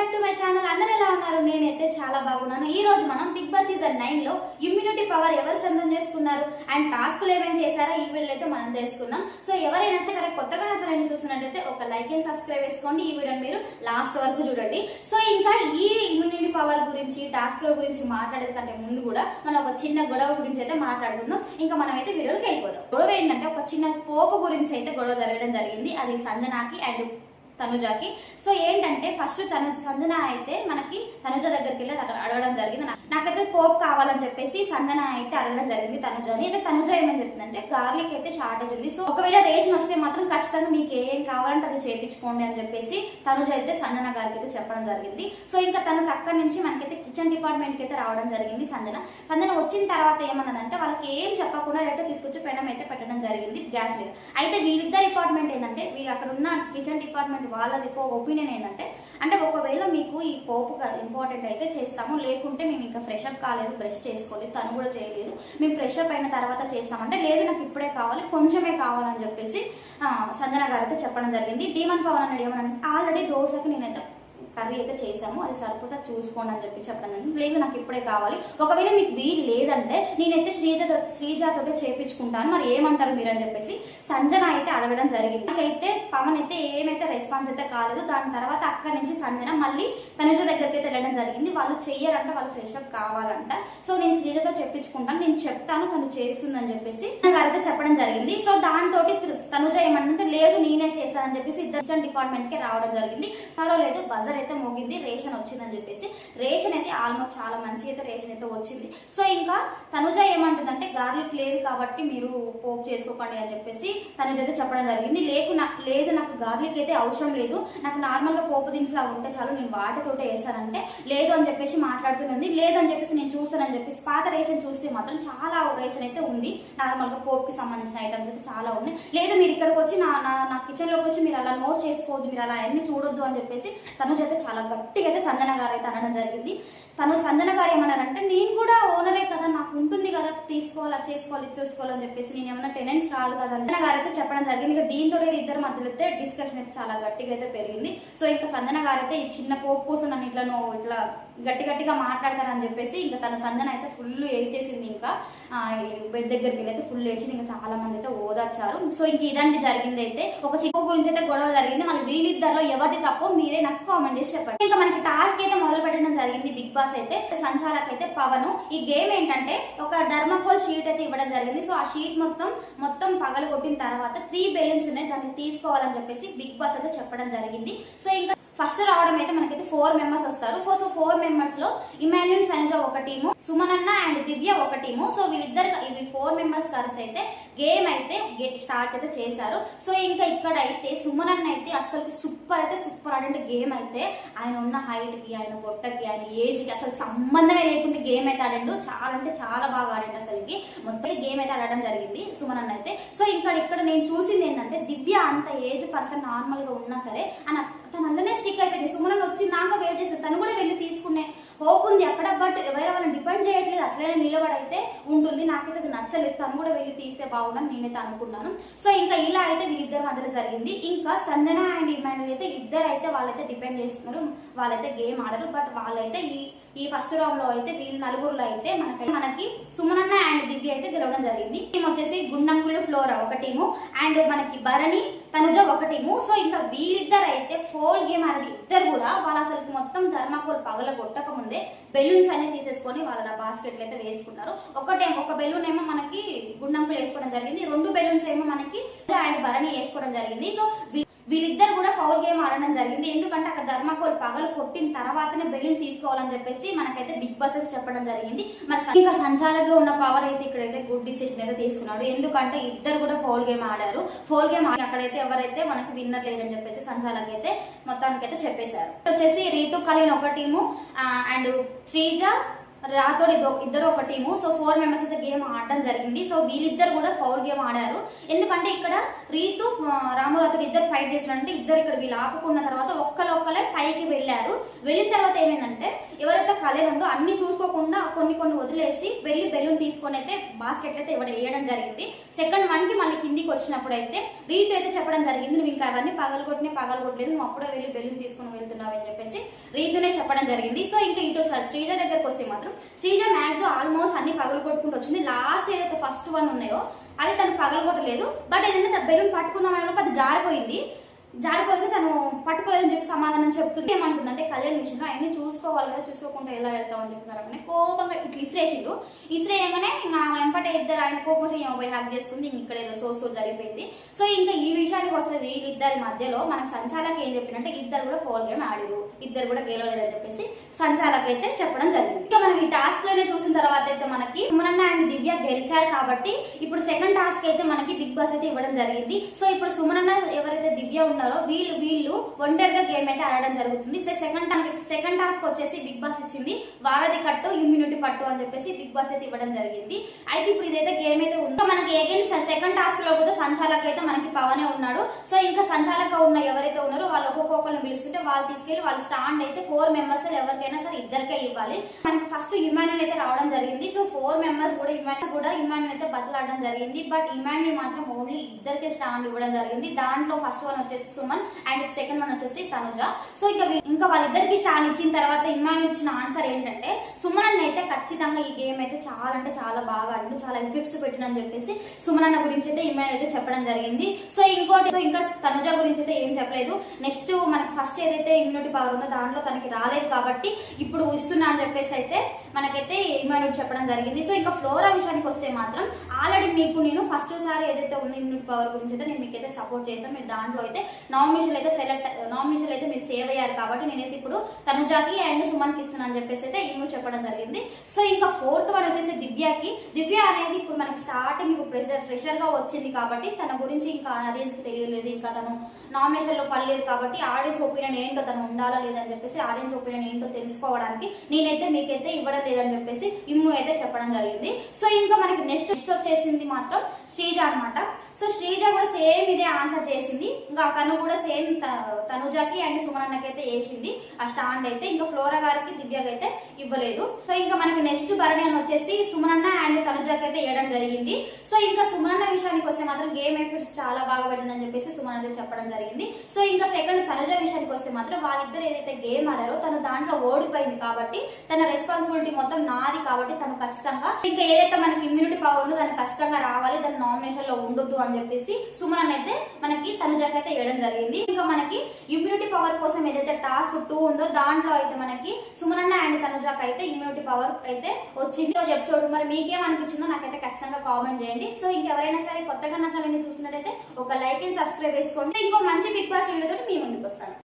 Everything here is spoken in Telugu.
బ్యాక్ టు మై ఛానల్ అందరూ ఎలా ఉన్నారు? నేనైతే చాలా బాగున్నాను. ఈ రోజు మనం బిగ్ బాస్ సీజన్ నైన్లో ఇమ్యూనిటీ పవర్ ఎవరు సొంతం చేసుకున్నారు? అండ్ టాస్క్లు ఏమేమి చేశారో ఈ వీడియో అయితే మనం తెలుసుకుందాం. సో ఎవరైనా సరే కొత్తగా నా ఛానల్ ఒక లైక్ అండ్ సబ్స్క్రైబ్ చేసుకోండి ఈ వీడియోని మీరు లాస్ట్ వరకు చూడండి. సో ఇంకా ఈ ఇమ్యూనిటీ పవర్ గురించి టాస్క్ల గురించి మాట్లాడేది కంటే ముందు కూడా మనం ఒక చిన్న గొడవ గురించి అయితే మాట్లాడుకుందాం. ఇంకా మనం అయితే వీడియోకి వెళ్ళిపోదాం. గొడవ ఏంటంటే ఒక చిన్న పోపు గురించి అయితే గొడవ జరగడం జరిగింది. అది సంజనాకి అండ్ తనుజాకి. సో ఏంటంటే ఫస్ట్ తను సంజన అయితే మనకి తనుజ దగ్గరికి వెళ్ళి అడగడం జరిగింది. నాకైతే పోప్ కావాలని చెప్పేసి సంజన అయితే అడగడం జరిగింది తనుజని. అయితే తనుజ ఏమని చెప్పిందంటే గార్లిక్ అయితే షార్టేజ్ ఉంది. సో ఒకవేళ రేషన్ వస్తే మాత్రం ఖచ్చితంగా మీకు ఏం కావాలంటే అది చేపించుకోండి అని చెప్పేసి తనుజ అయితే సంజన గారికి అయితే చెప్పడం జరిగింది. సో ఇంకా తను అక్కడి నుంచి మనకైతే కిచెన్ డిపార్ట్మెంట్కి అయితే రావడం జరిగింది సంజన. సంజన వచ్చిన తర్వాత ఏమన్నదంటే వాళ్ళకి ఏం చెప్పకుండా డైరెక్ట్ తీసుకొచ్చి పెనం అయితే పెట్టడం జరిగింది గ్యాస్ మీద. అయితే వీళ్ళిద్దరు డిపార్ట్మెంట్ ఏంటంటే వీళ్ళు అక్కడ ఉన్న కిచెన్ డిపార్ట్మెంట్ వాళ్ళది ఒపీనియన్ ఏంటంటే అంటే ఒకవేళ మీకు ఈ పోపు ఇంపార్టెంట్ అయితే చేస్తాము. లేకుంటే మేము ఇంకా ఫ్రెష్ అప్ కాలేదు బ్రష్ చేసుకోలేదు తను కూడా చేయలేదు. మేము ఫ్రెష్ అప్ అయిన తర్వాత చేస్తామంటే లేదు నాకు ఇప్పుడే కావాలి కొంచెమే కావాలని చెప్పేసి సంజన గారు అయితే చెప్పడం జరిగింది. డీమన్ పవన్ అన్నాడు ఏమన్నా ఆల్రెడీ దోశకి నేనైతే కర్రీ అయితే చేసాము అది సరిపోతా చూసుకోండి అని చెప్పి చెప్పాను లేదు నాకు ఇప్పుడే కావాలి. ఒకవేళ మీకు వీలు లేదంటే నేనైతే శ్రీజ శ్రీజాతోటే చేపించుకుంటాను. మరి ఏమంటారు మీరు అని చెప్పేసి సంజన అయితే అడగడం జరిగింది. నాకైతే పవన్ అయితే ఏమైతే రెస్పాన్స్ అయితే కాలేదు. దాని తర్వాత అక్కడి నుంచి సంజన మళ్ళీ తనుజ దగ్గరికి అయితే వెళ్ళడం జరిగింది. వాళ్ళు చెయ్యరంట వాళ్ళు ఫ్రెష్ అప్ కావాలంట. సో నేను శ్రీజతో చెప్పించుకుంటాను నేను చెప్తాను తను చేస్తుందని చెప్పేసి గారైతే చెప్పడం జరిగింది. సో దాంతో తనుజ ఏమంటుంటే లేదు నేనే చేస్తానని చెప్పేసి ఇద్దరు డిపార్ట్మెంట్కి రావడం జరిగింది. సరే లేదు బజర్ అయితే మోగింది రేషన్ వచ్చిందని చెప్పేసి. రేషన్ అయితే ఆల్మోస్ట్ చాలా మంచి అయితే రేషన్ అయితే వచ్చింది. సో ఇంకా తనుజ ఏమంటుందంటే గార్లిక్ లేదు కాబట్టి మీరు పోపు చేసుకోకండి అని చెప్పేసి తనుజ అయితే చెప్పడం జరిగింది. లేకు లేదు నాకు గార్లిక్ అయితే అవసరం లేదు. నాకు నార్మల్గా పోపు దినుసులు అవి ఉంటే చాలు నేను వాటితోటే వేస్తానంటే. లేదు అని చెప్పేసి మాట్లాడుతుంది. లేదని చెప్పేసి నేను చూస్తానని చెప్పేసి పాత రేషన్ చూస్తే మాత్రం చాలా రేషన్ అయితే ఉంది. నార్మల్గా పోపుకి సంబంధించిన ఐటమ్స్ అయితే చాలా ఉన్నాయి. లేదు మీరు ఇక్కడికి వచ్చి నా నా నా వచ్చి మీరు అలా నోట్ చేసుకోవద్దు. మీరు అలా అన్ని చూడొద్దు అని చెప్పేసి తనుజ అయితే చాలా గట్టిగా అయితే సంజన గారు అయితే అనడం జరిగింది. తను సంజన గారు ఏమన్నారంటే నేను కూడా ఓనరే కదా నాకు ఉంటుంది కదా తీసుకోవాలా చేసుకోవాలి ఇది అని చెప్పేసి నేను ఏమన్నా టెనెంట్స్ కాదు కదా అని సంజన గారు అయితే చెప్పడం జరిగింది. ఇక దీంతో ఇద్దరు మధ్యలో అయితే డిస్కషన్ అయితే చాలా గట్టిగా అయితే పెరిగింది. సో ఇంకా సంజన గారు అయితే ఈ చిన్న పోపు కోసం నన్ను ఇట్లా నువ్వు ఇట్లా గట్టి గట్టిగా మాట్లాడతారని చెప్పేసి ఇంకా తన సంజన అయితే ఫుల్ ఏడ్చేసింది ఇంకా బెడ్ దగ్గరికి వెళ్ళి అయితే ఫుల్ ఏడ్చింది ఇంకా చాలా మంది అయితే ఓదార్చారు. సో ఇంక ఇదండి జరిగింది అయితే. ఒక చిక్కు గురించి అయితే గొడవ జరిగింది. మళ్ళీ వీళ్ళిద్దరిలో ఎవరిది తప్పో మీరే నాకు కామెంట్ చేసి చెప్పండి. ఇంకా మనకి టాస్క్ అయితే మొదలు పెట్టడం జరిగింది బిగ్ బాస్ అయితే. సంచాలక్ అయితే పవన్. ఈ గేమ్ ఏంటంటే ఒక ధర్మకోల్ షీట్ అయితే ఇవ్వడం జరిగింది. సో ఆ షీట్ మొత్తం మొత్తం పగలు కొట్టిన తర్వాత త్రీ బెలూన్స్ ఉన్నాయి. దాన్ని తీసుకోవాలని చెప్పేసి బిగ్ బాస్ అయితే చెప్పడం జరిగింది. సో ఇంకా ఫస్ట్ రావడం అయితే మనకైతే ఫోర్ మెంబర్స్ వస్తారు. ఫోర్ సో ఫోర్ మెంబర్స్లో ఇమాన్యున్ సంజ ఒక టీము సుమనన్న అండ్ దివ్య ఒక టీము సో వీళ్ళిద్దరు ఇవి ఫోర్ మెంబర్స్ కలిసి అయితే గేమ్ అయితే స్టార్ట్ అయితే చేశారు. సో ఇంకా ఇక్కడ అయితే సుమనన్న అయితే అసలు సూపర్ అయితే సూపర్ ఆడంటే గేమ్ అయితే. ఆయన ఉన్న హైట్కి ఆయన పొట్టకి ఆయన ఏజ్కి అసలు సంబంధమే లేకుండా గేమ్ అయితే ఆడండు. చాలా అంటే చాలా బాగా ఆడండి అసలుకి. మొత్తం గేమ్ అయితే ఆడడం జరిగింది సుమనన్న అయితే. సో ఇక్కడ ఇక్కడ నేను చూసింది ఏంటంటే దివ్య అంత ఏజ్ పర్సన్ నార్మల్గా ఉన్నా సరే అని తన హోప్ ఉంది అక్కడ బట్ వేరే డిపెండ్ చేయట్లేదు అట్లనే నిలబడైతే ఉంటుంది. నాకైతే అది నచ్చలేదు. తను కూడా వెళ్ళి తీస్తే బాగుండని నేనైతే అనుకున్నాను సో ఇంకా ఇలా అయితే వీళ్ళిద్దరి మధ్యలో జరిగింది. ఇంకా సందన అండ్ ఇమానుల్ అయితే ఇద్దరు అయితే వాళ్ళైతే డిపెండ్ చేస్తున్నారు. వాళ్ళైతే గేమ్ ఆడరు. బట్ వాళ్ళైతే ఈ ఈ ఫస్ట్ రౌండ్లో అయితే వీళ్ళు నలుగురులో అయితే మనకి మనకి సుమనన్న అండ్ దివ్య అయితే గెలవడం జరిగింది. టీం వచ్చేసి గుండంకుళ్ళు ఫ్లోరా ఒక టీము. అండ్ మనకి భరణి తనుజ ఒక టీము. సో ఇంకా వీళ్ళిద్దరు అయితే ఫోర్ గేమ్ ఆడి ఇద్దరు కూడా. వాళ్ళు అసలు మొత్తం ధర్మాకోల్ పగల కొట్టక ముందే బెలూన్స్ అనేది తీసేసుకొని వాళ్ళ బాస్కెట్లు అయితే వేసుకున్నారు ఒకటే ఒక బెలూన్ ఏమో మనకి గుండంకులు వేసుకోవడం జరిగింది. రెండు బెలూన్స్ ఏమో మనకి అండ్ భరణి వేసుకోవడం జరిగింది. సో వీ- వీళ్ళిద్దరు కూడా ఫౌల్ గేమ్ ఆడడం జరిగింది. ఎందుకంటే అక్కడ ధర్మకోల్ పగలు కొట్టిన తర్వాతనే బెలూన్స్ తీసుకోవాలని చెప్పేసి మనకైతే బిగ్ బాస్ చెప్పడం జరిగింది. మరి ఇంకా సంచారంగా ఉన్న పవర్ అయితే ఇక్కడైతే గుడ్ డిసిషన్ అయితే తీసుకున్నాడు. ఎందుకంటే ఇద్దరు కూడా ఫౌల్ గేమ్ ఆడారు. ఫౌల్ గేమ్ ఆడి అక్కడైతే ఎవరైతే మనకి విన్నర్ లేదని చెప్పేసి సంచాలక్ అయితే మొత్తానికి అయితే చెప్పేశారు. వచ్చేసి రీతు కలిన్ ఒక టీము అండ్ శ్రీజ రాతోడు ఇదో ఇద్దరు ఒక టీము సో ఫోర్ మెంబర్స్ అయితే గేమ్ ఆడడం జరిగింది. సో వీళ్ళిద్దరు కూడా ఫౌల్ గేమ్ ఆడారు. ఎందుకంటే ఇక్కడ రీతు రాములు అతడు ఇద్దరు ఫైట్ చేసినారంటే ఇద్దరు ఇక్కడ వీళ్ళు ఆపుకున్న తర్వాత ఒక్కలొక్కలే పైకి వెళ్ళారు. వెళ్ళిన తర్వాత ఏమైందంటే ఎవరైతే కళ్యాణ్ అన్ని చూసుకోకుండా కొన్ని కొన్ని వదిలేసి వెళ్ళి బెలూన్ తీసుకొని అయితే బాస్కెట్ అయితే ఇవ్వడం వేయడం జరిగింది. సెకండ్ వన్కి మళ్ళీ కిందికి వచ్చినప్పుడు అయితే రీతు అయితే చెప్పడం జరిగింది నువ్వు ఇంకా అవన్నీ పగలగొట్టినే పగలగొట్టలేదు నువ్వు అప్పుడే వెళ్ళి బెలూన్ తీసుకొని వెళ్తున్నావు అని చెప్పేసి రీతునే చెప్పడం జరిగింది. సో ఇంకా ఇటు శ్రీజ దగ్గరకు వస్తే మాత్రం శ్రీజ మ్యాక్స్ ఆల్మోస్ట్ అన్ని పగలగొట్టుకుంటూ వచ్చింది. లాస్ట్ ఏదైతే ఫస్ట్ వన్ ఉన్నాయో అవి తను పగలగొట్టలేదు. బట్ ఏంటంటే బెలూన్ పట్టుకుందాం అనే అది జారిపోయింది. జారిపోయింది తను పట్టుకోలేదు. సమాధానం చెప్తుంది ఏమంటుందంటే కళ్యాణ్ విషయంలో అవన్నీ చూసుకోవాలి కదా చూసుకోకుండా ఎలా వెళ్తావు అని చెప్తున్నారు అక్కడ కోపంగా ఇట్లా ఇసిరేసిండు. ఇసిరేయగానే ఇంకా వెంపట వెంపటే ఇద్దరు ఆయన కోపం వచ్చి పోయి హ్యాక్ చేసుకుంది ఇక్కడ ఏదో సో సో జరిగిపోయింది. సో ఇంకా ఈ విషయానికి వస్తే వీళ్ళిద్దరి మధ్యలో మనకు సంచాలక్ ఏం చెప్పిందంటే ఇద్దరు కూడా ఫోర్ గేమ్ ఆడిరు ఇద్దరు కూడా గెలవలేదని చెప్పేసి సంచాలక్ అయితే చెప్పడం జరిగింది. ఇంకా మనం ఈ టాస్క్లోనే చూసిన తర్వాత అయితే మనకి సుమరన్న అండ్ దివ్య గెలిచారు కాబట్టి ఇప్పుడు సెకండ్ టాస్క్ అయితే మనకి బిగ్ బాస్ అయితే ఇవ్వడం జరిగింది. సో ఇప్పుడు సుమరన్న ఎవరైతే దివ్య ఉన్నారో వీళ్ళు వీళ్ళు ఒంటరిగా గేమ్ అయితే ఆడడం జరుగుతుంది. సో సెకండ్ సెకండ్ టాస్క్ వచ్చేసి బిగ్ బాస్ ఇచ్చింది. వారధి కట్టు ఇమ్యూనిటీ పట్టు అని చెప్పేసి బిగ్ బాస్ అయితే ఇవ్వడం జరిగింది. అయితే ఇప్పుడు ఇదైతే గేమ్ అయితే ఉందో మనకి అగైన్ సెకండ్ టాస్క్లో కూడా సంచాలక అయితే మనకి పవనే ఉన్నాడు. సో ఇంకా సంచాలక ఉన్న ఎవరైతే ఉన్నారో వాళ్ళు ఒక్కొక్కరిని పిలుస్తుంటే వాళ్ళు తీసుకెళ్ళి వాళ్ళ స్టాండ్ అయితే ఫోర్ మెంబర్స్ ఎవరికైనా సరే ఇద్దరికే ఇవ్వాలి. మనకి ఫస్ట్ ఇమాన్యుల్ అయితే రావడం జరిగింది. సో ఫోర్ మెంబర్స్ కూడా ఇమాన్యుల్ కూడా ఇమాన్యుల్ అయితే బతలాడడం జరిగింది. బట్ ఇమాన్యుల్ మాత్రం ఓన్లీ ఇద్దరికే స్టాండ్ ఇవ్వడం జరిగింది. దాంట్లో ఫస్ట్ వన్ వచ్చేసి సుమన్ అండ్ సెకండ్ వన్ వచ్చేసి తనుజ సో ఇంకా ఇంకా వాళ్ళిద్దరికి స్టాండ్ ఇచ్చిన తర్వాత ఇమాన్యుల్ ఇచ్చిన ఆన్సర్ ఏంటంటే సుమనన్న అయితే ఖచ్చితంగా ఈ గేమ్ అయితే చాలా అంటే చాలా బాగా ఆడిండు చాలా ఎఫెక్ట్స్ పెట్టినని చెప్పేసి సుమనన్న గురించి అయితే ఇమాన్యుల్ అయితే చెప్పడం జరిగింది. సో ఇంకోటి సో ఇంకా తనుజ గురించి అయితే ఏం చెప్పలేదు. నెక్స్ట్ మనకి ఫస్ట్ ఏదైతే ఇమ్యూనిటీ పవర్ ఉందో దాంట్లో తనకి రాలేదు కాబట్టి ఇప్పుడు ఇస్తున్నా అని చెప్పేసి అయితే మనకైతే ఇమ్యూనిటీ చెప్పడం జరిగింది. సో ఇంకా ఫ్లోరా విషయానికి వస్తే మాత్రం ఆల్రెడీ మీకు నేను ఫస్ట్ సారి ఏదైతే ఉంది ఇమ్యూనిటీ పవర్ గురించి అయితే నేను మీకైతే సపోర్ట్ చేస్తాను. మీరు దాంట్లో అయితే నామినేషన్ అయితే సెలెక్ట్ నామినేషన్ అయితే మీరు సేవ్ అయ్యారు కాబట్టి నేనైతే ఇప్పుడు తనుజాకి అండ్ సుమన్కి ఇస్తున్నాను అని చెప్పేసి అయితే ఇమ్యూ చెప్పడం జరిగింది. సో ఇంకా ఫోర్త్ వన్ వచ్చేసి దివ్యాకి. దివ్య అనేది ఇప్పుడు మనకి స్టార్టింగ్ ఇప్పుడు ప్రెషర్ ఫ్రెషర్గా వచ్చింది కాబట్టి తన గురించి ఇంకా ఆడియన్స్ తెలియలేదు. ఇంకా తను నామినేషన్లో పడలేదు కాబట్టి ఆడియన్స్ ఒపీనియన్ ఏంటో తను ఉండాలా లేదని చెప్పేసి ఆడియన్స్ ఒపీనియన్ ఏంటో తెలుసుకోవడానికి నేనైతే మీకైతే ఇవ్వడం లేదని చెప్పేసి ఇమ్ము అయితే చెప్పడం జరిగింది. సో ఇంకా మనకి నెక్స్ట్ నెక్స్ట్ వచ్చేసింది మాత్రం శ్రీజ అన్నమాట. సో శ్రీజ కూడా సేమ్ ఇదే ఆన్సర్ చేసింది. ఇంకా తను కూడా సేమ్ తనుజాకి అండ్ సుమనన్నకి అయితే వేసింది. ఆ స్టాండ్ అయితే ఇంకా ఫ్లోరా గారికి దివ్యకి అయితే ఇవ్వలేదు. సో ఇంకా మనకి నెక్స్ట్ భరణి అని వచ్చేసి సుమనన్న అండ్ తనుజాకి అయితే వేయడం జరిగింది. సో ఇంకా సుమనన్న విషయానికి వస్తే మాత్రం గేమ్ ఎఫెక్ట్స్ చాలా బాగా పెట్టిందని చెప్పేసి సుమన్ అయితే చెప్పడం జరిగింది. సో ఇంకా సెకండ్ తనుజ విషయానికి మాత్రం వాళ్ళిద్దరు ఏదైతే గేమ్ ఆడారో తను దాంట్లో ఓడిపోయింది కాబట్టి తన రెస్పాన్సిబిలిటీ మొత్తం నాది కాబట్టి తను ఖచ్చితంగా ఇంకా ఏదైతే మనకి ఇమ్యూనిటీ పవర్ ఉందో తను ఖచ్చితంగా రావాలి దాని నామినేషన్లో ఉండొద్దు అని చెప్పేసి సుమన్ అయితే మనకి తనుజాకి అయితే వేయడం జరిగింది. ఇంకా మనకి ఇమ్యూనిటీ పవర్ కోసం ఏదైతే టాస్క్ టూ ఉందో దాంట్లో అయితే మనకి సుమనన్న అండ్ తనుజాకి అయితే ఇమ్యూనిటీ పవర్ అయితే వచ్చింది. రోజు ఎపిసోడ్ మరి మీకేమనిపించిందో నాకైతే ఖచ్చితంగా కామెంట్ చేయండి. సో ఇంకెవరైనా సరే కొత్తగా నా ఛానల్ని చూసినట్టయితే ఒక లైక్ అండ్ సబ్స్క్రైబ్ చేసుకోండి ఇంకో మంచి బిగ్ బాస్ వీడియోతో మీ ముందుకు వస్తాను.